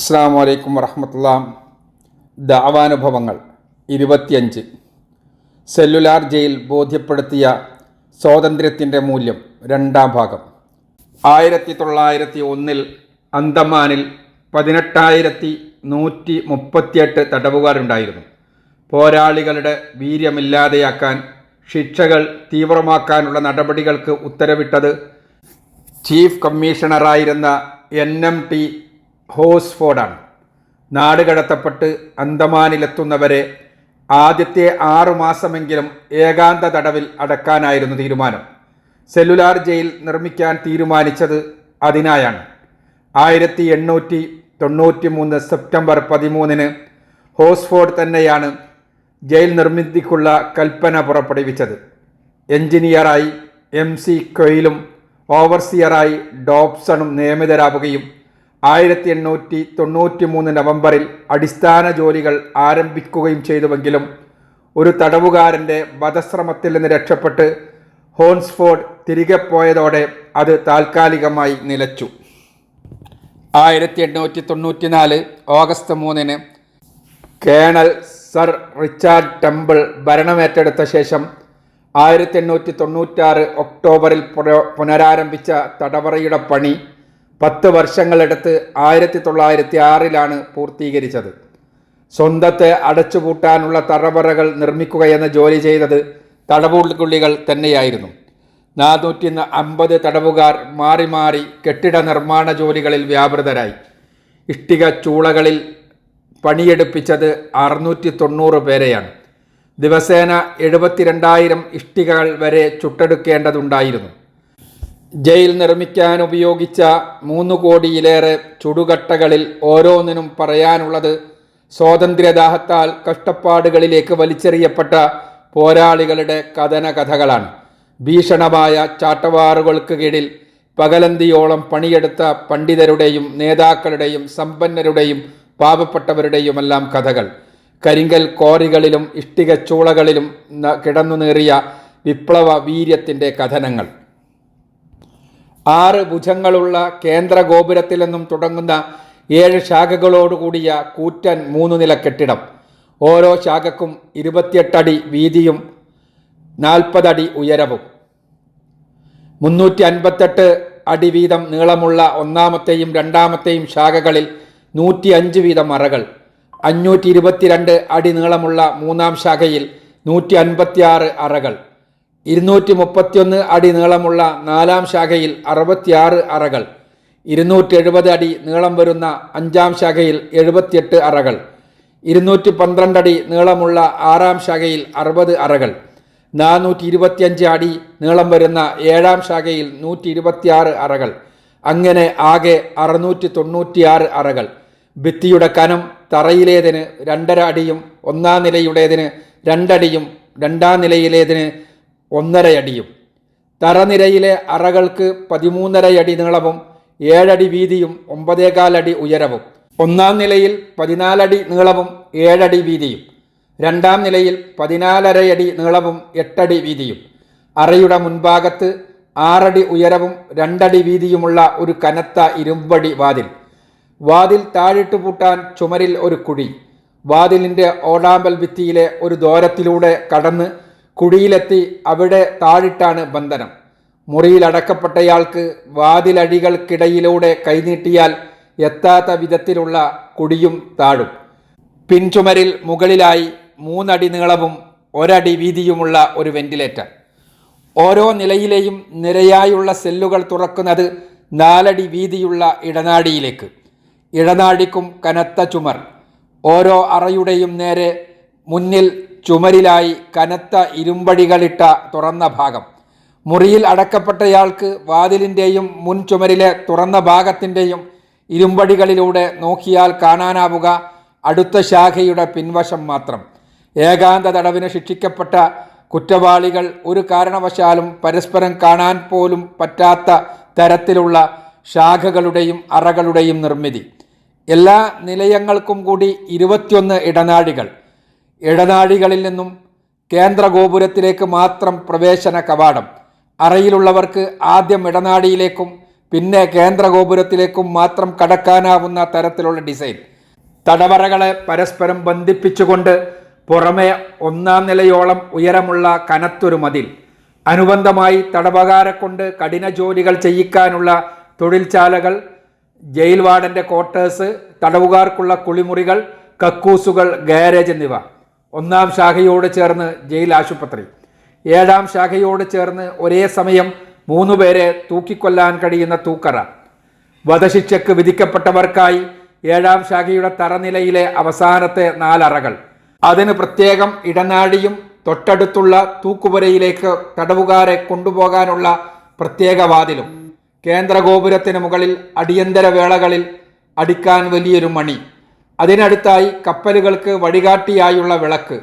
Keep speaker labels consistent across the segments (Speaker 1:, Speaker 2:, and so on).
Speaker 1: അസ്സാം വലൈക്കും വറഹമത്തുള്ള. ദാവാനുഭവങ്ങൾ ഇരുപത്തിയഞ്ച്. സെല്ലുലാർ ജയിൽ ബോധ്യപ്പെടുത്തിയ സ്വാതന്ത്ര്യത്തിന്റെ മൂല്യം രണ്ടാം ഭാഗം. ആയിരത്തി തൊള്ളായിരത്തി ഒന്നിൽ അന്തമാനിൽ പതിനെട്ടായിരത്തി നൂറ്റി മുപ്പത്തിയെട്ട് തടവുകാരുണ്ടായിരുന്നു. പോരാളികളുടെ വീര്യമില്ലാതെയാക്കാൻ ശിക്ഷകൾ തീവ്രമാക്കാനുള്ള നടപടികൾക്ക് ഉത്തരവിട്ടത് ചീഫ് കമ്മീഷണറായിരുന്ന എൻ എം ടി ഹോസ്ഫോർഡാണ്. നാട് കടത്തപ്പെട്ട് അന്തമാനിലെത്തുന്നവരെ ആദ്യത്തെ ആറു മാസമെങ്കിലും ഏകാന്ത തടവിൽ അടക്കാനായിരുന്നു തീരുമാനം. സെല്ലുലാർ ജയിൽ നിർമ്മിക്കാൻ തീരുമാനിച്ചത് അതിനായാണ്. ആയിരത്തി എണ്ണൂറ്റി തൊണ്ണൂറ്റി മൂന്ന് സെപ്റ്റംബർ പതിമൂന്നിന് ഹോസ്ഫോർഡ് തന്നെയാണ് ജയിൽ നിർമ്മിതിക്കുള്ള കൽപ്പന പുറപ്പെടുവിച്ചത്. എഞ്ചിനീയറായി എം സി കൊയിലും ഓവർസിയറായി ഡോപ്സണും നിയമിതരാവുകയും ആയിരത്തി എണ്ണൂറ്റി തൊണ്ണൂറ്റി മൂന്ന് നവംബറിൽ അടിസ്ഥാന ജോലികൾ ആരംഭിക്കുകയും ചെയ്തുവെങ്കിലും ഒരു തടവുകാരന്റെ വധശ്രമത്തിൽ നിന്ന് രക്ഷപ്പെട്ട് ഹോൺസ്ഫോർഡ് തിരികെ പോയതോടെ അത് താൽക്കാലികമായി നിലച്ചു. ആയിരത്തി എണ്ണൂറ്റി തൊണ്ണൂറ്റിനാല് ഓഗസ്റ്റ് മൂന്നിന് കേണൽ സർ റിച്ചാർഡ് ടെമ്പിൾ ഭരണമേറ്റെടുത്ത ശേഷം ആയിരത്തി എണ്ണൂറ്റി തൊണ്ണൂറ്റാറ് ഒക്ടോബറിൽ പുനരാരംഭിച്ച തടവറയുടെ പണി പത്ത് വർഷങ്ങളെടുത്ത് ആയിരത്തി തൊള്ളായിരത്തി ആറിലാണ് പൂർത്തീകരിച്ചത്. സ്വന്തത്തെ അടച്ചുപൂട്ടാനുള്ള തറവറകൾ നിർമ്മിക്കുകയെന്ന ജോലി ചെയ്തത് തടവുള്ളികൾ തന്നെയായിരുന്നു. നാനൂറ്റി അമ്പത് തടവുകാർ മാറി മാറി കെട്ടിട നിർമ്മാണ ജോലികളിൽ വ്യാപൃതരായി. ഇഷ്ടിക ചൂളകളിൽ പണിയെടുപ്പിച്ചത് അറുന്നൂറ്റി തൊണ്ണൂറ് പേരെയാണ്. ദിവസേന എഴുപത്തിരണ്ടായിരം ഇഷ്ടികകൾ വരെ ചുട്ടെടുക്കേണ്ടതുണ്ടായിരുന്നു. ജയിൽ നിർമ്മിക്കാൻ ഉപയോഗിച്ച മൂന്ന് കോടിയിലേറെ ചുടുകട്ടകളിൽ ഓരോന്നിനും പറയാനുള്ളത് സ്വാതന്ത്ര്യദാഹത്താൽ കഷ്ടപ്പാടുകളിലേക്ക് വലിച്ചെറിയപ്പെട്ട പോരാളികളുടെ കഥന കഥകളാണ് ഭീഷണമായ ചാട്ടവാറുകൾക്ക് കീഴിൽ പകലന്തിയോളം പണിയെടുത്ത പണ്ഡിതരുടെയും നേതാക്കളുടെയും സമ്പന്നരുടെയും പാവപ്പെട്ടവരുടെയുമെല്ലാം കഥകൾ. കരിങ്കൽ കോറികളിലും ഇഷ്ടികച്ചൂളകളിലും കിടന്നു നേറിയ വിപ്ലവ വീര്യത്തിന്റെ കഥനങ്ങൾ. ആറ് ഭുജങ്ങളുള്ള കേന്ദ്ര ഗോപുരത്തിൽ നിന്നും തുടങ്ങുന്ന ഏഴ് ശാഖകളോടുകൂടിയ കൂറ്റൻ മൂന്ന് നില കെട്ടിടം. ഓരോ ശാഖക്കും ഇരുപത്തിയെട്ടടി വീതിയും നാൽപ്പതടി ഉയരവും. മുന്നൂറ്റി അൻപത്തെട്ട് അടി വീതം നീളമുള്ള ഒന്നാമത്തെയും രണ്ടാമത്തെയും ശാഖകളിൽ നൂറ്റി അഞ്ച് വീതം അറകൾ. അഞ്ഞൂറ്റി ഇരുപത്തിരണ്ട് അടി നീളമുള്ള മൂന്നാം ശാഖയിൽ നൂറ്റി അൻപത്തിയാറ് അറകൾ. ഇരുന്നൂറ്റി മുപ്പത്തിയൊന്ന് അടി നീളമുള്ള നാലാം ശാഖയിൽ അറുപത്തിയാറ് അറകൾ. ഇരുന്നൂറ്റി എഴുപത് അടി നീളം വരുന്ന അഞ്ചാം ശാഖയിൽ എഴുപത്തിയെട്ട് അറകൾ. ഇരുന്നൂറ്റി പന്ത്രണ്ട് അടി നീളമുള്ള ആറാം ശാഖയിൽ അറുപത് അറകൾ. നാനൂറ്റി ഇരുപത്തിയഞ്ച് അടി നീളം വരുന്ന ഏഴാം ശാഖയിൽ നൂറ്റി ഇരുപത്തിയാറ് അറകൾ. അങ്ങനെ ആകെ അറുന്നൂറ്റി തൊണ്ണൂറ്റിയാറ് അറകൾ. ഭിത്തിയുടെ കനം തറയിലേതിന് രണ്ടര അടിയും ഒന്നാം നിലയുടേതിന് രണ്ടടിയും രണ്ടാം നിലയിലേതിന് ഒന്നരയടിയും. തറനിരയിലെ അറകൾക്ക് പതിമൂന്നരയടി നീളവും ഏഴടി വീതിയും ഒമ്പതേകാലടി ഉയരവും. ഒന്നാം നിലയിൽ പതിനാലടി നീളവും ഏഴടി വീതിയും. രണ്ടാം നിലയിൽ പതിനാലരയടി നീളവും എട്ടടി വീതിയും. അറയുടെ മുൻഭാഗത്ത് ആറടി ഉയരവും രണ്ടടി വീതിയുമുള്ള ഒരു കനത്ത ഇരുമ്പടി വാതിൽ. വാതിൽ താഴിട്ട് പൂട്ടാൻ ചുമരിൽ ഒരു കുഴി. വാതിലിന്റെ ഓടാമ്പൽ ഭിത്തിയിലെ ഒരു ദോരത്തിലൂടെ കടന്ന് കുഴിയിലെത്തി അവിടെ താഴിട്ടാണ് ബന്ധനം. മുറിയിലടക്കപ്പെട്ടയാൾക്ക് വാതിലടികൾക്കിടയിലൂടെ കൈനീട്ടിയാൽ എത്താത്ത വിധത്തിലുള്ള കുടിയും താഴും. പിൻചുമരിൽ മുകളിലായി മൂന്നടി നീളവും ഒരടി വീതിയുമുള്ള ഒരു വെന്റിലേറ്റർ. ഓരോ നിലയിലെയും നിരയായുള്ള സെല്ലുകൾ തുറക്കുന്നത് നാലടി വീതിയുള്ള ഇടനാഴിയിലേക്ക്. ഇടനാഴിക്കും കനത്ത ചുമർ. ഓരോ അറയുടെയും നേരെ മുന്നിൽ ചുമരിലായി കനത്ത ഇരുമ്പടികളിട്ട തുറന്ന ഭാഗം. മുറിയിൽ അടക്കപ്പെട്ടയാൾക്ക് വാതിലിന്റെയും മുൻ ചുമരിലെ തുറന്ന ഭാഗത്തിന്റെയും ഇരുമ്പടികളിലൂടെ നോക്കിയാൽ കാണാനാവുക അടുത്ത ശാഖയുടെ പിൻവശം മാത്രം. ഏകാന്ത തടവിന് ശിക്ഷിക്കപ്പെട്ട കുറ്റവാളികൾ ഒരു കാരണവശാലും പരസ്പരം കാണാൻ പോലും പറ്റാത്ത തരത്തിലുള്ള ശാഖകളുടെയും അറകളുടെയും നിർമ്മിതി. എല്ലാ നിലയങ്ങൾക്കും കൂടി ഇരുപത്തിയൊന്ന് ഇടനാഴികൾ. ഇടനാഴികളിൽ നിന്നും കേന്ദ്ര ഗോപുരത്തിലേക്ക് മാത്രം പ്രവേശന കവാടം. അറയിലുള്ളവർക്ക് ആദ്യം ഇടനാഴിയിലേക്കും പിന്നെ കേന്ദ്ര ഗോപുരത്തിലേക്കും മാത്രം കടക്കാനാവുന്ന തരത്തിലുള്ള ഡിസൈൻ. തടവറകളെ പരസ്പരം ബന്ധിപ്പിച്ചുകൊണ്ട് പുറമെ ഒന്നാം നിലയോളം ഉയരമുള്ള കനത്തൊരു മതിൽ. അനുബന്ധമായി തടവകാരെ കൊണ്ട് കഠിന ജോലികൾ ചെയ്യിക്കാനുള്ള തൊഴിൽശാലകൾ ജയിൽ വാർഡന്റെ ക്വാർട്ടേഴ്സ് തടവുകാർക്കുള്ള കുളിമുറികൾ കക്കൂസുകൾ ഗാരേജ് എന്നിവ. ഒന്നാം ശാഖയോട് ചേർന്ന് ജയിൽ ആശുപത്രി. ഏഴാം ശാഖയോട് ചേർന്ന് ഒരേ സമയം മൂന്നു പേരെ തൂക്കിക്കൊല്ലാൻ കഴിയുന്ന തൂക്കറ. വധശിക്ഷയ്ക്ക് വിധിക്കപ്പെട്ടവർക്കായി ഏഴാം ശാഖയുടെ തറനിലയിലെ അവസാനത്തെ നാലറകൾ. അതിന് പ്രത്യേകം ഇടനാഴിയും തൊട്ടടുത്തുള്ള തൂക്കുപുരയിലേക്ക് തടവുകാരെ കൊണ്ടുപോകാനുള്ള പ്രത്യേക വാതിലും. കേന്ദ്ര ഗോപുരത്തിന് മുകളിൽ അടിയന്തര വേളകളിൽ അടിക്കാൻ വലിയൊരു മണി. അതിനടുത്തായി കപ്പലുകൾക്ക് വഴികാട്ടിയായുള്ള വിളക്ക്.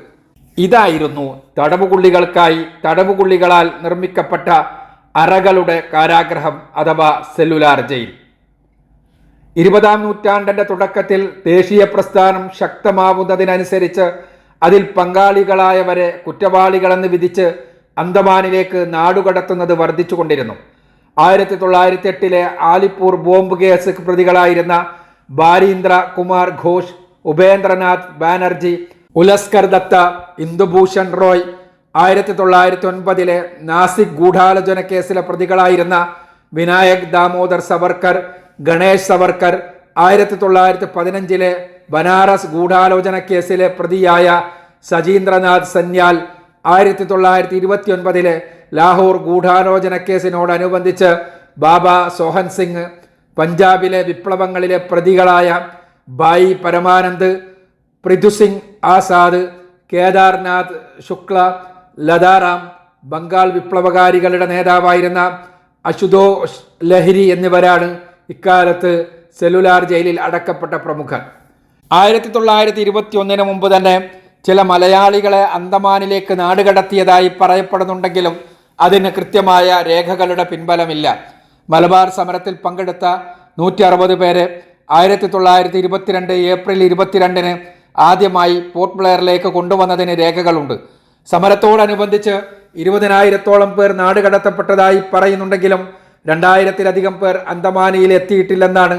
Speaker 1: ഇതായിരുന്നു തടവുകുള്ളികൾക്കായി തടവുകുള്ളികളാൽ നിർമ്മിക്കപ്പെട്ട അറകളുടെ കാരാഗ്രഹം അഥവാ സെല്ലുലാർ ജയിൽ. ഇരുപതാം നൂറ്റാണ്ടിന്റെ തുടക്കത്തിൽ ദേശീയ പ്രസ്ഥാനം ശക്തമാവുന്നതിനനുസരിച്ച് അതിൽ പങ്കാളികളായവരെ കുറ്റവാളികളെന്ന് വിധിച്ച് അന്തമാനിലേക്ക് നാടുകടത്തുന്നത് വർദ്ധിച്ചുകൊണ്ടിരുന്നു. ആയിരത്തി തൊള്ളായിരത്തി എട്ടിലെ ആലിപ്പൂർ ബോംബ് കേസ് പ്രതികളായിരുന്ന ബാരീന്ദ്ര കുമാർ ഘോഷ് ഉപേന്ദ്രനാഥ് ബാനർജി ഉലസ്കർ ദത്ത ഇന്ദുഭൂഷൺ റോയ്. ആയിരത്തി തൊള്ളായിരത്തി ഒൻപതിലെ നാസിക് ഗൂഢാലോചന കേസിലെ പ്രതികളായിരുന്ന വിനായക് ദാമോദർ സവർക്കർ ഗണേഷ് സവർക്കർ ആയിരത്തി തൊള്ളായിരത്തി പതിനഞ്ചിലെ ബനാറസ് ഗൂഢാലോചന കേസിലെ പ്രതിയായ സജീന്ദ്രനാഥ് സന്യാൽ ആയിരത്തി തൊള്ളായിരത്തി ഇരുപത്തി ഒൻപതിലെ ലാഹോർ ഗൂഢാലോചന കേസിനോടനുബന്ധിച്ച് ബാബ സോഹൻ സിംഗ് പഞ്ചാബിലെ വിപ്ലവങ്ങളിലെ പ്രതികളായ ബായി പരമാനന്ദ് പൃഥുസിംഗ് ആസാദ് കേദാർനാഥ് ശുക്ല ലതാറാം ബംഗാൾ വിപ്ലവകാരികളുടെ നേതാവായിരുന്ന അശുതോഷ് ലഹരി എന്നിവരാണ് ഇക്കാലത്ത് സെല്ലുലാർ ജയിലിൽ അടക്കപ്പെട്ട പ്രമുഖർ. ആയിരത്തി തൊള്ളായിരത്തി ഇരുപത്തി ഒന്നിന് മുമ്പ് തന്നെ ചില മലയാളികളെ അന്തമാനിലേക്ക് നാടുകടത്തിയതായി പറയപ്പെടുന്നുണ്ടെങ്കിലും അതിന് കൃത്യമായ രേഖകളുടെ പിൻബലമില്ല. മലബാർ സമരത്തിൽ പങ്കെടുത്ത നൂറ്റി അറുപത് പേരെ ആയിരത്തി തൊള്ളായിരത്തി ഇരുപത്തിരണ്ട് ഏപ്രിൽ ഇരുപത്തിരണ്ടിന് ആദ്യമായി പോർട്ട് ബ്ലെയറിലേക്ക് കൊണ്ടുവന്നതിന് രേഖകളുണ്ട്. സമരത്തോടനുബന്ധിച്ച് ഇരുപതിനായിരത്തോളം പേർ നാടുകടത്തപ്പെട്ടതായി പറയുന്നുണ്ടെങ്കിലും രണ്ടായിരത്തിലധികം പേർ അന്തമാനിയിൽ എത്തിയിട്ടില്ലെന്നാണ്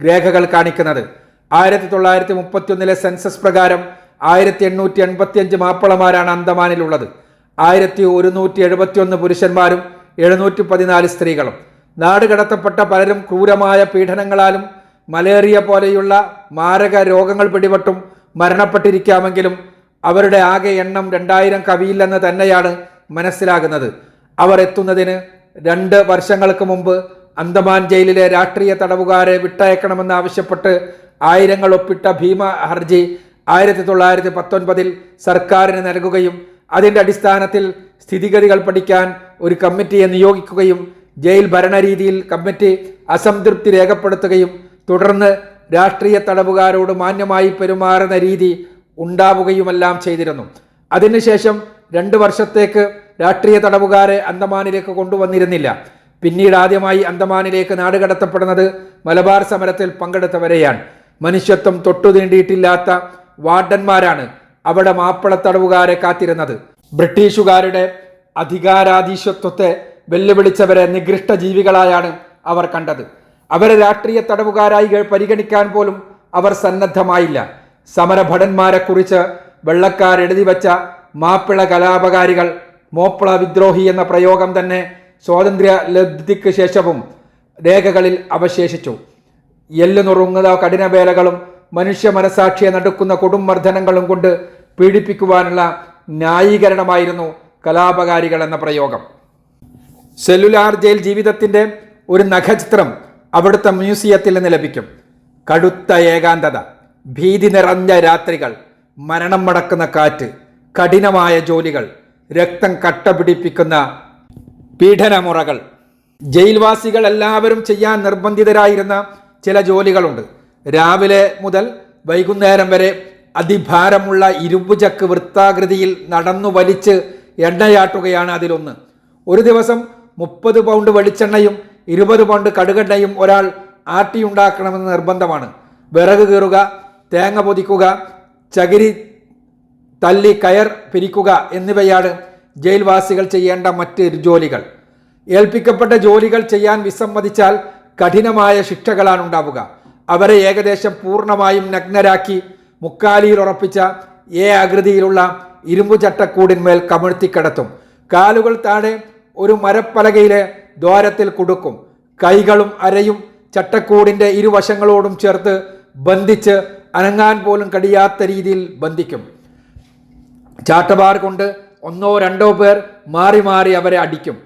Speaker 1: രേഖകൾ കാണിക്കുന്നത്. ആയിരത്തി തൊള്ളായിരത്തി മുപ്പത്തിയൊന്നിലെ സെൻസസ് പ്രകാരം ആയിരത്തി എണ്ണൂറ്റി എൺപത്തിയഞ്ച് മാപ്പിളമാരാണ് അന്തമാനിലുള്ളത്. ആയിരത്തി ഒരുന്നൂറ്റി എഴുപത്തിയൊന്ന് പുരുഷന്മാരും എഴുന്നൂറ്റി പതിനാല് സ്ത്രീകളും. നാടുകടത്തപ്പെട്ട പലരും ക്രൂരമായ പീഡനങ്ങളാലും മലേറിയ പോലെയുള്ള മാരക രോഗങ്ങൾ പിടിപെട്ടും മരണപ്പെട്ടിരിക്കാമെങ്കിലും അവരുടെ ആകെ എണ്ണം രണ്ടായിരം കവിയില്ലെന്ന് തന്നെയാണ് മനസ്സിലാകുന്നത്. അവർ എത്തുന്നതിന് രണ്ട് വർഷങ്ങൾക്ക് മുമ്പ് അന്തമാൻ ജയിലിലെ രാഷ്ട്രീയ തടവുകാരെ വിട്ടയക്കണമെന്ന് ആവശ്യപ്പെട്ട് ആയിരങ്ങൾ ഒപ്പിട്ട ഭീമ ഹർജി ആയിരത്തി തൊള്ളായിരത്തി പത്തൊൻപതിൽ സർക്കാരിന് നൽകുകയും അതിന്റെ അടിസ്ഥാനത്തിൽ സ്ഥിതിഗതികൾ പഠിക്കാൻ ഒരു കമ്മിറ്റിയെ നിയോഗിക്കുകയും ജയിൽ ഭരണരീതിയിൽ കമ്മിറ്റി അസംതൃപ്തി രേഖപ്പെടുത്തുകയും തുടർന്ന് രാഷ്ട്രീയ തടവുകാരോട് മാന്യമായി പെരുമാറുന്ന രീതി ഉണ്ടാവുകയുമെല്ലാം ചെയ്തിരുന്നു. അതിനുശേഷം രണ്ട് വർഷത്തേക്ക് രാഷ്ട്രീയ തടവുകാരെ അന്തമാനിലേക്ക് കൊണ്ടുവന്നിരുന്നില്ല. പിന്നീട് ആദ്യമായി അന്തമാനിലേക്ക് നാടുകടത്തപ്പെടുന്നത് മലബാർ സമരത്തിൽ പങ്കെടുത്തവരെയാണ്. മനുഷ്യത്വം തൊട്ടു നീണ്ടിയിട്ടില്ലാത്ത വാർഡന്മാരാണ് അവിടെ മാപ്പിള തടവുകാരെ കാത്തിരുന്നത്. ബ്രിട്ടീഷുകാരുടെ അധികാരാധീശത്വത്തെ വെല്ലുവിളിച്ചവരെ നികൃഷ്ട ജീവികളായാണ് അവർ കണ്ടത്. അവരെ രാഷ്ട്രീയ തടവുകാരായി പരിഗണിക്കാൻ പോലും അവർ സന്നദ്ധമായില്ല. സമരഭടന്മാരെ കുറിച്ച് വെള്ളക്കാരെഴുതി വച്ച മാപ്പിള കലാപകാരികൾ മോപ്പിള വിദ്രോഹി എന്ന പ്രയോഗം തന്നെ സ്വാതന്ത്ര്യ ലബ്ധിക്ക് ശേഷവും രേഖകളിൽ അവശേഷിച്ചു. എല്ലു നുറുങ്ങുന്ന കഠിനവേലകളും മനുഷ്യ മനസാക്ഷിയെ നടുക്കുന്ന കൊടുംമർദ്ദനങ്ങളും കൊണ്ട് പീഡിപ്പിക്കുവാനുള്ള ന്യായീകരണമായിരുന്നു കലാപകാരികൾ എന്ന പ്രയോഗം. സെല്ലുലാർ ജയിൽ ജീവിതത്തിന്റെ ഒരു നഖചിത്രം അവിടുത്തെ മ്യൂസിയത്തിൽ നിന്ന് ലഭിക്കും. കടുത്ത ഏകാന്തത ഭീതി നിറഞ്ഞ രാത്രികൾ മരണം മടക്കുന്ന കാറ്റ് കഠിനമായ ജോലികൾ രക്തം കട്ട പിടിപ്പിക്കുന്ന പീഡനമുറകൾ. ജയിൽവാസികൾ എല്ലാവരും ചെയ്യാൻ നിർബന്ധിതരായിരുന്ന ചില ജോലികളുണ്ട്. രാവിലെ മുതൽ വൈകുന്നേരം വരെ അതിഭാരമുള്ള ഇരുമ്പുചക്ക് വൃത്താകൃതിയിൽ നടന്നു വലിച്ച് എണ്ണയാട്ടുകയാണ് അതിലൊന്ന്. ഒരു ദിവസം മുപ്പത് പൗണ്ട് വെളിച്ചെണ്ണയും ഇരുപത് പൗണ്ട് കടുകെണ്ണയും ഒരാൾ ആട്ടിയുണ്ടാക്കണമെന്ന് നിർബന്ധമാണ്. വിറക് കീറുക തേങ്ങ പൊതിക്കുക ചകിരി തല്ലി കയർ പിരിക്കുക എന്നിവയാണ് ജയിൽവാസികൾ ചെയ്യേണ്ട മറ്റ് ജോലികൾ. ഏൽപ്പിക്കപ്പെട്ട ജോലികൾ ചെയ്യാൻ വിസമ്മതിച്ചാൽ കഠിനമായ ശിക്ഷകളാണ് ഉണ്ടാവുക. അവരെ ഏകദേശം പൂർണമായും നഗ്നരാക്കി മുക്കാലിയിൽ ഉറപ്പിച്ച എ ആകൃതിയിലുള്ള ചട്ടക്കൂടിന്മേൽ കമഴ്ത്തിക്കിടത്തും കാലുകൾ താഴെ ഒരു മരപ്പലകയിലെ ദ്വാരത്തിൽ കൊടുക്കും. കൈകളും അരയും ചട്ടക്കൂടിന്റെ ഇരുവശങ്ങളോടും ചേർത്ത് ബന്ധിച്ച് അനങ്ങാൻ പോലും കഴിയാത്ത രീതിയിൽ ബന്ധിക്കും. ചാട്ടബാർ കൊണ്ട് ഒന്നോ രണ്ടോ പേർ മാറി മാറി അവരെ അടിക്കും.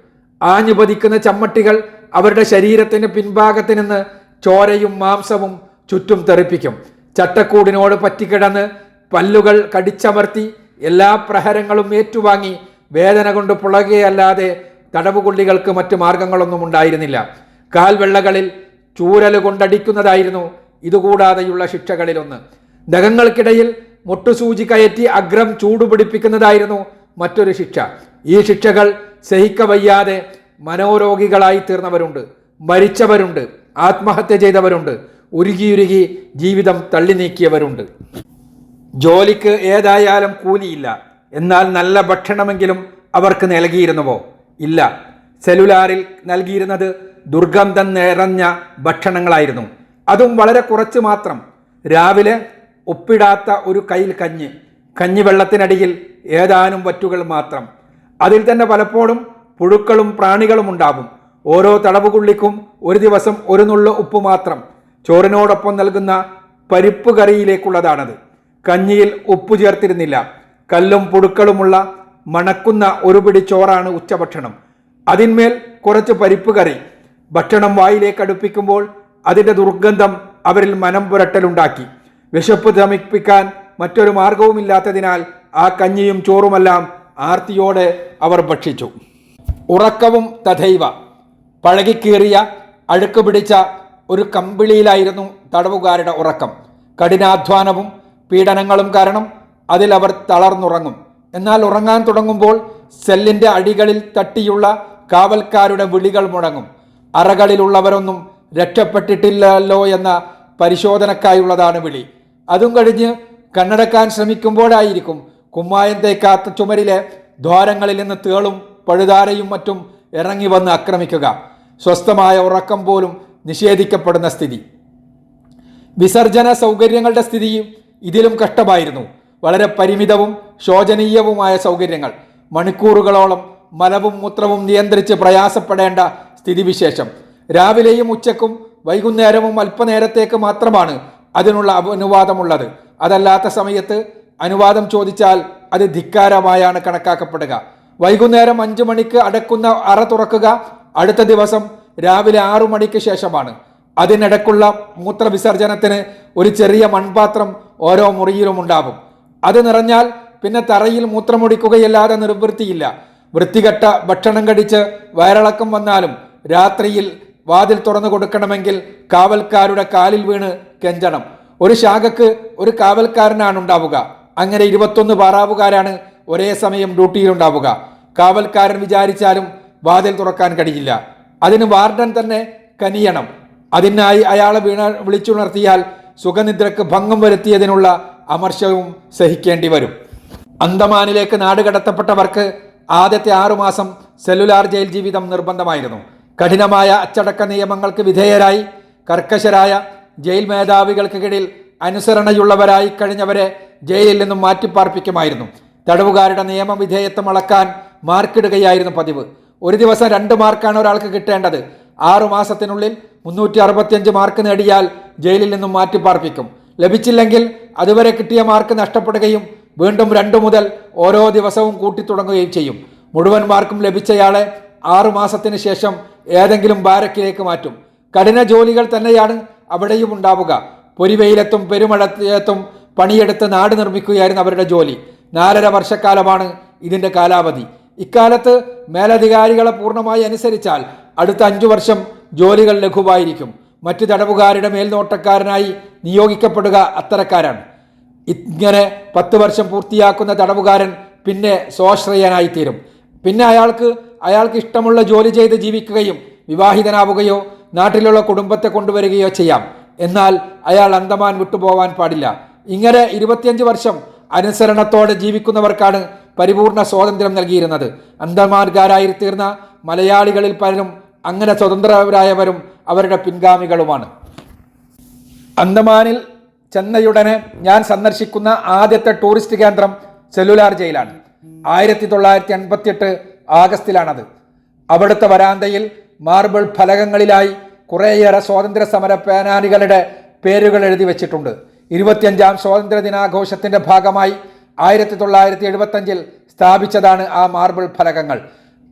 Speaker 1: ആഞ്ഞു പതിക്കുന്ന ചമ്മട്ടികൾ അവരുടെ ശരീരത്തിന് പിൻഭാഗത്ത് നിന്ന് ചോരയും മാംസവും ചുറ്റും തെറിപ്പിക്കും. ചട്ടക്കൂടിനോട് പറ്റിക്കിടന്ന് പല്ലുകൾ കടിച്ചമർത്തി എല്ലാ പ്രഹരങ്ങളും ഏറ്റുവാങ്ങി വേദന കൊണ്ട് പുളകുകയല്ലാതെ തടവുകൊള്ളികൾക്ക് മറ്റു മാർഗങ്ങളൊന്നും ഉണ്ടായിരുന്നില്ല. കാൽവെള്ളകളിൽ ചൂരൽ കൊണ്ടടിക്കുന്നതായിരുന്നു ഇതുകൂടാതെയുള്ള ശിക്ഷകളിലൊന്ന്. നഖങ്ങൾക്കിടയിൽ മുട്ടുസൂചി കയറ്റി അഗ്രം ചൂടുപിടിപ്പിക്കുന്നതായിരുന്നു മറ്റൊരു ശിക്ഷ. ഈ ശിക്ഷകൾ സഹിക്ക വയ്യാതെ മനോരോഗികളായി തീർന്നവരുണ്ട്. മരിച്ചവരുണ്ട്. ആത്മഹത്യ ചെയ്തവരുണ്ട്. ഉരുകിയുരുകി ജീവിതം തള്ളി നീക്കിയവരുണ്ട് ജോലിക്ക് ഏതായാലും കൂലിയില്ല. എന്നാൽ നല്ല ഭക്ഷണമെങ്കിലും അവർക്ക് നൽകിയിരുന്നുവോ? ഇല്ല. സെലുലാറിൽ നൽകിയിരുന്നത് ദുർഗന്ധം നിറഞ്ഞ ഭക്ഷണങ്ങളായിരുന്നു. അതും വളരെ കുറച്ച് മാത്രം. രാവിലെ ഒപ്പിടാത്ത ഒരു കയ്യിൽ കഞ്ഞി. കഞ്ഞിവെള്ളത്തിനടിയിൽ ഏതാനും വറ്റുകൾ മാത്രം. അതിൽ തന്നെ പലപ്പോഴും പുഴുക്കളും പ്രാണികളും ഉണ്ടാവും. ഓരോ തടവുകുള്ളിക്കും ഒരു ദിവസം ഒരു നുള്ളു ഉപ്പ് മാത്രം. ചോറിനോടൊപ്പം നൽകുന്ന പരിപ്പ് കറിയിലേക്കുള്ളതാണത്. കഞ്ഞിയിൽ ഉപ്പ് ചേർത്തിരുന്നില്ല. കല്ലും പുഴുക്കളുമുള്ള മണക്കുന്ന ഒരു പിടി ചോറാണ് ഉച്ചഭക്ഷണം. അതിന്മേൽ കുറച്ച് പരിപ്പ് കറി. ഭക്ഷണം വായിലേക്ക് അടുപ്പിക്കുമ്പോൾ അതിന്റെ ദുർഗന്ധം അവരിൽ മനം പുരട്ടലുണ്ടാക്കി. വിശപ്പ് ശമിപ്പിക്കാൻ മറ്റൊരു മാർഗവുമില്ലാത്തതിനാൽ ആ കഞ്ഞിയും ചോറുമെല്ലാം ആർത്തിയോടെ അവർ ഭക്ഷിച്ചു. ഉറക്കവും തഥൈവ. പഴകിക്കീറിയ അഴുക്ക് പിടിച്ച ഒരു കമ്പിളിയിലായിരുന്നു തടവുകാരുടെ ഉറക്കം. കഠിനാധ്വാനവും പീഡനങ്ങളും കാരണം അതിലവർ തളർന്നുറങ്ങും. എന്നാൽ ഉറങ്ങാൻ തുടങ്ങുമ്പോൾ സെല്ലിന്റെ അടികളിൽ തട്ടിയുള്ള കാവൽക്കാരുടെ വിളികൾ മുഴങ്ങും. അറകളിലുള്ളവരൊന്നും രക്ഷപ്പെട്ടിട്ടില്ലല്ലോ എന്ന പരിശോധനക്കായുള്ളതാണ് വിളി. അതും കഴിഞ്ഞ് കണ്ണടക്കാൻ ശ്രമിക്കുമ്പോഴായിരിക്കും കുമ്മായം തേക്കാത്ത ചുമരിലെ ദ്വാരങ്ങളിൽ നിന്ന് തേളും പഴുതാരയും മറ്റും ഇറങ്ങി വന്ന് ആക്രമിക്കുക. സ്വസ്ഥമായ ഉറക്കം പോലും നിഷേധിക്കപ്പെടുന്ന സ്ഥിതി. വിസർജന സൗകര്യങ്ങളുടെ സ്ഥിതിയും ഇതിലും കഷ്ടമായിരുന്നു. വളരെ പരിമിതവും ശോചനീയവുമായ സൗകര്യങ്ങൾ. മണിക്കൂറുകളോളം മലവും മൂത്രവും നിയന്ത്രിച്ച് പ്രയാസപ്പെടേണ്ട സ്ഥിതിവിശേഷം. രാവിലെയും ഉച്ചക്കും വൈകുന്നേരവും അല്പനേരത്തേക്ക് മാത്രമാണ് അതിനുള്ള അനുവാദമുള്ളത്. അതല്ലാത്ത സമയത്ത് അനുവാദം ചോദിച്ചാൽ അത് ധിക്കാരമായാണ് കണക്കാക്കപ്പെടുക. വൈകുന്നേരം അഞ്ചു മണിക്ക് അടക്കുന്ന അറ തുറക്കുക അടുത്ത ദിവസം രാവിലെ ആറു മണിക്ക് ശേഷമാണ്. അതിനിടക്കുള്ള മൂത്രവിസർജനത്തിന് ഒരു ചെറിയ മൺപാത്രം ഓരോ മുറിയിലും ഉണ്ടാവും അത് നിറഞ്ഞാൽ പിന്നെ തറയിൽ മൂത്രമൊടിക്കുകയല്ലാതെ നിർവൃത്തിയില്ല. വൃത്തികെട്ട ഭക്ഷണം കടിച്ച് വയറിളക്കം വന്നാലും രാത്രിയിൽ വാതിൽ തുറന്നു കൊടുക്കണമെങ്കിൽ കാവൽക്കാരുടെ കാലിൽ വീണ് കെഞ്ചണം. ഒരു ശാഖക്ക് ഒരു കാവൽക്കാരനാണ് ഉണ്ടാവുക. അങ്ങനെ ഇരുപത്തൊന്ന് പാറാവുകാരാണ് ഒരേ സമയം ഡ്യൂട്ടിയിലുണ്ടാവുക കാവൽക്കാരൻ വിചാരിച്ചാലും വാതിൽ തുറക്കാൻ കഴിയില്ല. അതിന് വാർഡൻ തന്നെ കനിയണം. അതിനായി അയാളെ വീണ വിളിച്ചുണർത്തിയാൽ സുഖനിദ്രക്ക് ഭംഗം വരുത്തിയതിനുള്ള അമർഷവും സഹിക്കേണ്ടി വരും. അന്തമാനിലേക്ക് നാടുകടത്തപ്പെട്ടവർക്ക് ആദ്യത്തെ ആറുമാസം സെല്ലുലാർ ജയിൽ ജീവിതം നിർബന്ധമായിരുന്നു. കഠിനമായ അച്ചടക്ക നിയമങ്ങൾക്ക് വിധേയരായി കർക്കശരായ ജയിൽ മേധാവികൾക്ക് കീഴിൽ അനുസരണയുള്ളവരായി കഴിഞ്ഞവരെ ജയിലിൽ നിന്നും മാറ്റിപ്പാർപ്പിക്കുമായിരുന്നു. തടവുകാരുടെ നിയമവിധേയത്വം അളക്കാൻ മാർക്കിടുകയായിരുന്നു പതിവ്. ഒരു ദിവസം രണ്ട് മാർക്കാണ് ഒരാൾക്ക് കിട്ടേണ്ടത്. ആറു മാസത്തിനുള്ളിൽ മുന്നൂറ്റി അറുപത്തിയഞ്ച് മാർക്ക് നേടിയാൽ ജയിലിൽ നിന്നും മാറ്റിപ്പാർപ്പിക്കും. ലഭിച്ചില്ലെങ്കിൽ അതുവരെ കിട്ടിയ മാർക്ക് നഷ്ടപ്പെടുകയും വീണ്ടും രണ്ടു മുതൽ ഓരോ ദിവസവും കൂട്ടിത്തുടങ്ങുകയും ചെയ്യും. മുഴുവൻ മാർക്കും ലഭിച്ചയാളെ ആറു മാസത്തിന് ശേഷം ഏതെങ്കിലും ബാരക്കിലേക്ക് മാറ്റും. കഠിന ജോലികൾ തന്നെയാണ് അവിടെയും ഉണ്ടാവുക. പൊരിവെയിലത്തും പെരുമഴത്തും പണിയെടുത്ത് നാട് നിർമ്മിക്കുകയായിരുന്നു അവരുടെ ജോലി. നാലര വർഷക്കാലമാണ് ഇതിന്റെ കാലാവധി. ഇക്കാലത്ത് മേലധികാരികളെ പൂർണമായി അനുസരിച്ചാൽ അടുത്ത അഞ്ചു വർഷം ജോലികൾ ലഘുവായിരിക്കും. മറ്റു തടവുകാരുടെ മേൽനോട്ടക്കാരനായി നിയോഗിക്കപ്പെടുക അത്തരക്കാരാണ്. ഇങ്ങനെ പത്ത് വർഷം പൂർത്തിയാക്കുന്ന തടവുകാരൻ പിന്നെ സ്വാശ്രയനായി തീരും പിന്നെ അയാൾക്ക് അയാൾക്ക് ഇഷ്ടമുള്ള ജോലി ചെയ്ത് ജീവിക്കുകയും വിവാഹിതനാവുകയോ നാട്ടിലുള്ള കുടുംബത്തെ കൊണ്ടുവരികയോ ചെയ്യാം. എന്നാൽ അയാൾ അന്തമാൻ വിട്ടുപോവാൻ പാടില്ല. ഇങ്ങനെ ഇരുപത്തിയഞ്ച് വർഷം അനുസരണത്തോടെ ജീവിക്കുന്നവർക്കാണ് പരിപൂർണ സ്വാതന്ത്ര്യം നൽകിയിരുന്നത്. അന്തമാൻകാരായി മലയാളികളിൽ പലരും അങ്ങനെ സ്വതന്ത്രരായവരും അവരുടെ പിൻഗാമികളുമാണ്. അന്തമാനിൽ ചെന്നയുടനെ ഞാൻ സന്ദർശിക്കുന്ന ആദ്യത്തെ ടൂറിസ്റ്റ് കേന്ദ്രം സെല്ലുലാർ ജയിലാണ്. ആയിരത്തി തൊള്ളായിരത്തി എൺപത്തിയെട്ട് ആഗസ്റ്റിലാണത്. അവിടുത്തെ വരാന്തയിൽ മാർബിൾ ഫലകങ്ങളിലായി കുറേയേറെ സ്വാതന്ത്ര്യ സമര പേനാനികളുടെ പേരുകൾ എഴുതി വച്ചിട്ടുണ്ട്. ഇരുപത്തിയഞ്ചാം സ്വാതന്ത്ര്യ ദിനാഘോഷത്തിന്റെ ഭാഗമായി ആയിരത്തി തൊള്ളായിരത്തി എഴുപത്തഞ്ചിൽ സ്ഥാപിച്ചതാണ് ആ മാർബിൾ ഫലകങ്ങൾ.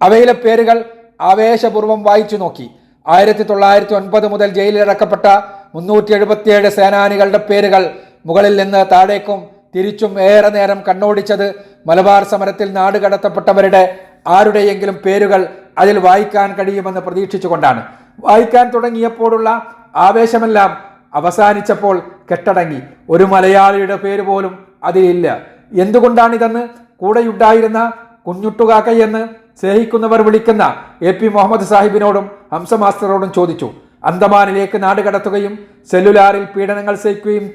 Speaker 1: അവയിലെ പേരുകൾ ആവേശപൂർവം വായിച്ചു നോക്കി. ആയിരത്തി തൊള്ളായിരത്തി ഒൻപത് മുതൽ ജയിലിലടക്കപ്പെട്ട മുന്നൂറ്റി എഴുപത്തിയേഴ് സേനാനികളുടെ പേരുകൾ മുകളിൽ നിന്ന് താഴേക്കും തിരിച്ചും ഏറെ നേരം കണ്ണോടിച്ചത് മലബാർ സമരത്തിൽ നാടുകടത്തപ്പെട്ടവരുടെ ആരുടെയെങ്കിലും പേരുകൾ അതിൽ വായിക്കാൻ കഴിയുമെന്ന് പ്രതീക്ഷിച്ചുകൊണ്ടാണ്. വായിക്കാൻ തുടങ്ങിയപ്പോഴുള്ള ആവേശമെല്ലാം അവസാനിച്ചപ്പോൾ കെട്ടടങ്ങി. ഒരു മലയാളിയുടെ പേര് പോലും അതിലില്ല. എന്തുകൊണ്ടാണിതെന്ന് കൂടെയുണ്ടായിരുന്ന കുഞ്ഞുട്ടുകാക്കയെന്ന് സ്നേഹിക്കുന്നവർ വിളിക്കുന്ന എ പി മുഹമ്മദ് സാഹിബിനോടും ഹംസ മാസ്റ്ററോടും ചോദിച്ചു. അന്തമാനിലേക്ക് നാട് കടത്തുകയും സെല്ലുലാറിൽ പീഡനങ്ങൾ സഹിക്കുകയും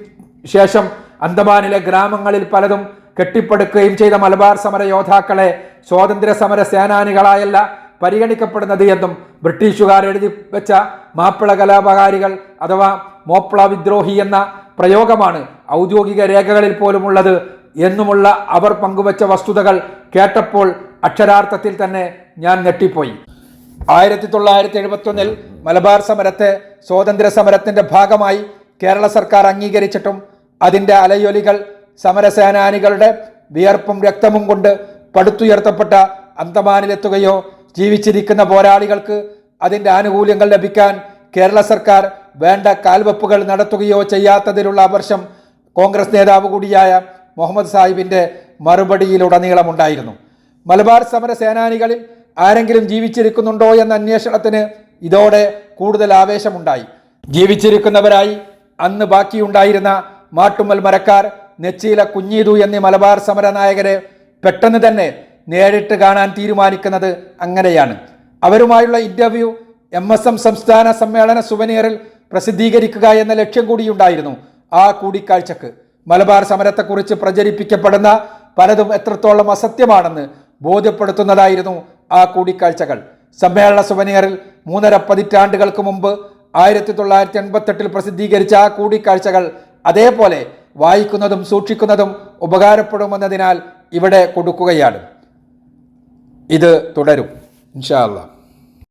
Speaker 1: ശേഷം അന്തമാനിലെ ഗ്രാമങ്ങളിൽ പലതും കെട്ടിപ്പടുക്കുകയും ചെയ്ത മലബാർ സമര യോദ്ധാക്കളെ സ്വാതന്ത്ര്യ സമര സേനാനികളായല്ല പരിഗണിക്കപ്പെടുന്നത് എന്നും ബ്രിട്ടീഷുകാർ എഴുതി വെച്ച മാപ്പിള കലാപകാരികൾ അഥവാ മോപ്പിള വിദ്രോഹി എന്ന പ്രയോഗമാണ് ഔദ്യോഗിക രേഖകളിൽ പോലുമുള്ളത് എന്നുമുള്ള അവർ പങ്കുവച്ച വസ്തുതകൾ കേട്ടപ്പോൾ അക്ഷരാർത്ഥത്തിൽ തന്നെ ഞാൻ ഞെട്ടിപ്പോയി. ആയിരത്തി തൊള്ളായിരത്തി എഴുപത്തൊന്നിൽ മലബാർ സമരത്തെ സ്വാതന്ത്ര്യ സമരത്തിന്റെ ഭാഗമായി കേരള സർക്കാർ അംഗീകരിച്ചിട്ടും അതിന്റെ അലയൊലികൾ സമരസേനാനികളുടെ വിയർപ്പും രക്തവും കൊണ്ട് പടുത്തുയർത്തപ്പെട്ട അന്തമാനിലെത്തുകയോ ജീവിച്ചിരിക്കുന്ന പോരാളികൾക്ക് അതിന്റെ ആനുകൂല്യങ്ങൾ ലഭിക്കാൻ കേരള സർക്കാർ വേണ്ട കാൽവെപ്പുകൾ നടത്തുകയോ ചെയ്യാത്തതിലുള്ള അപർശം കോൺഗ്രസ് നേതാവ് കൂടിയായ മുഹമ്മദ് സാഹിബിന്റെ മറുപടിയിലുടനീളമുണ്ടായിരുന്നു. മലബാർ സമര സേനാനികളിൽ ആരെങ്കിലും ജീവിച്ചിരിക്കുന്നുണ്ടോ എന്ന അന്വേഷണത്തിന് ഇതോടെ കൂടുതൽ ആവേശമുണ്ടായി. ജീവിച്ചിരിക്കുന്നവരായി അന്ന് ബാക്കിയുണ്ടായിരുന്ന മാട്ടുമ്മൽ മരക്കാർ നെച്ചീല കുഞ്ഞീതു എന്നീ മലബാർ സമര നായകരെ പെട്ടെന്ന് തന്നെ നേരിട്ട് കാണാൻ തീരുമാനിക്കുന്നത് അങ്ങനെയാണ്. അവരുമായുള്ള ഇന്റർവ്യൂ എം എസ് എം സംസ്ഥാന സമ്മേളന സുവനീറിൽ പ്രസിദ്ധീകരിക്കുക എന്ന ലക്ഷ്യം കൂടിയുണ്ടായിരുന്നു ആ കൂടിക്കാഴ്ചക്ക്. മലബാർ സമരത്തെക്കുറിച്ച് പ്രചരിപ്പിക്കപ്പെടുന്ന പലതും എത്രത്തോളം അസത്യമാണെന്ന് ബോധ്യപ്പെടുത്തുന്നതായിരുന്നു ആ കൂടിക്കാഴ്ചകൾ. സമ്മേളന സുവനീറിൽ മൂന്നര പതിറ്റാണ്ടുകൾക്ക് മുമ്പ് ആയിരത്തി തൊള്ളായിരത്തി എൺപത്തെട്ടിൽ പ്രസിദ്ധീകരിച്ച ആ കൂടിക്കാഴ്ചകൾ അതേപോലെ വായിക്കുന്നതും സൂക്ഷിക്കുന്നതും ഉപകാരപ്പെടുമെന്നതിനാൽ ഇവിടെ കൊടുക്കുകയാണ്. ഇത് തുടരും. ഇൻഷാ